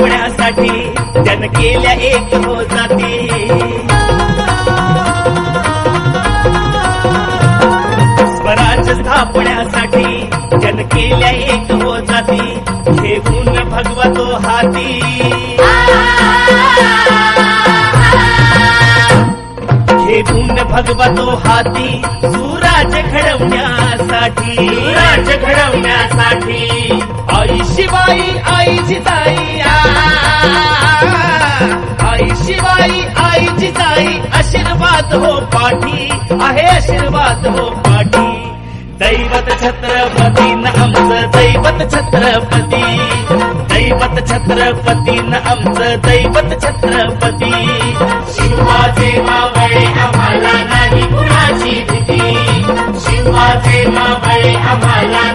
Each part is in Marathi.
स्वराज्य स्थापण्यासाठी जन केल्या एक हो जाती. स्वराज स्थापण्यासाठी जन केल्या एक हो जाती. घेऊन भगवतो हाती. भगवतो हाती सुराज घडवण्यासाठी. राज्य घडवण्यासाठी. आई शिवाई आई जिजाई आ. आई शिवाई आई जिजाई आशीर्वाद हो पाठी. आहे आशीर्वाद हो पाठी. दैवत छत्रपती न आमचं दैवत छत्रपती. दैवत छत्रपती न आमचं दैवत छत्रपती. शिवाचे आम्हाला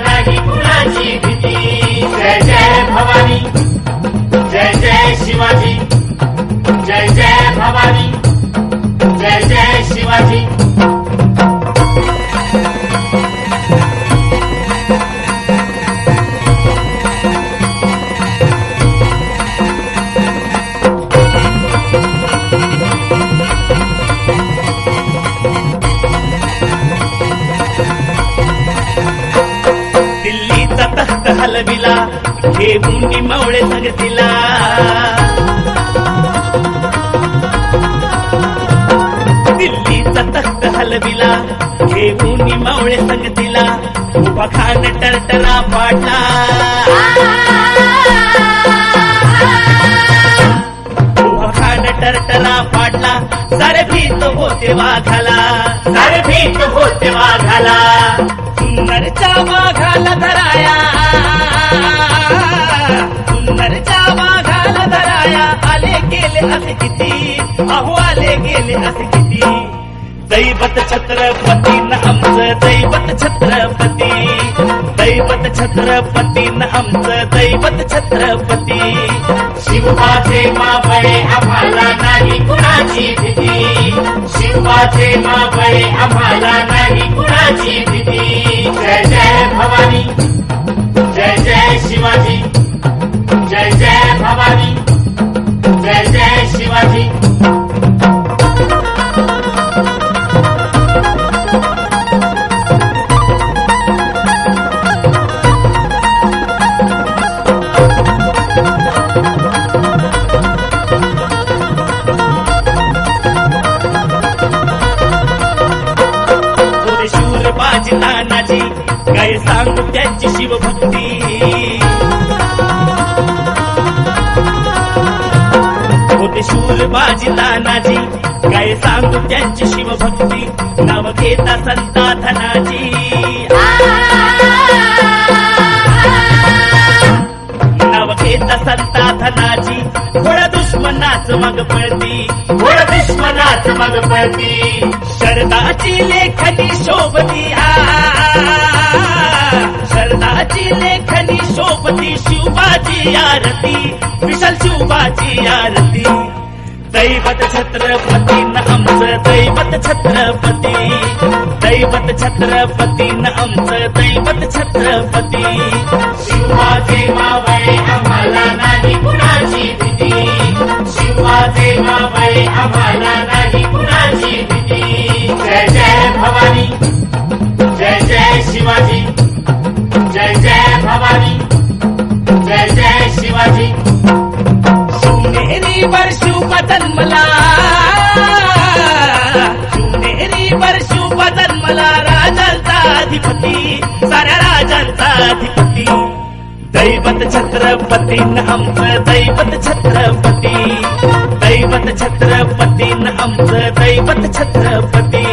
हे घेऊन मावळे जगतीला दिल्लीचा तख्त हलविला. घेऊन मवळे संगतीला. उभा खान टरटरा पाडला. उभा खान टरटरा पाडला. सारे भीत होते वाघाला. आले गेले असे किती? दैवत छत्रपती न आमचं दैवत छत्रपती. दैवत छत्रपती न आमचं दैवत छत्रपती. शिवाचे मावळे आम्हाला नाही कुणाची भीती. शिवाचे मावळे आम्हाला नाही कुणाची भीती. जय जय भवानी जय जय शिवाजी जय जय भवानी जय जय शिवाजी. सांगू शिवभक्ती. होते शूर बाजी तानाजी काय सांगू त्यांची शिवभक्ती. नाव घेता संता धनाजी नाव घेता संता धनाजी थोड्या दुश्मनाच मग पळती. घोड दुश्मनाच मग पळती. शरदाची लेखनी शोभती आ शरदाची लेखनी शोभती शिवबाची आरती विशाल शिवबाची आरती. दैवत छत्रपती न आमचं दैवत छत्रपती. दैवत छत्रपती न आमचं दैवत छत्रपती. शिवाचे मावळे आम्हाला नाही कुणाची भीती. शिवाचे मावळे आम्हाला अधिपती साऱ्या राजांचा अधिपती. दैवत छत्रपती आमचं दैवत छत्रपती. दैवत छत्रपती आमचं दैवत छत्रपती.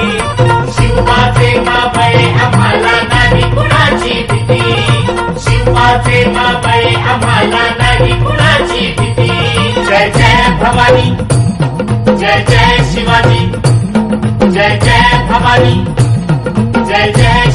शिवाचे मावळे आम्हाला नाही कुणाची भीती. शिवाचे मावळे आम्हाला नाही कुणाची भीती. जय जय भवानी. जय जय शिवाजी. जय जय भवानी.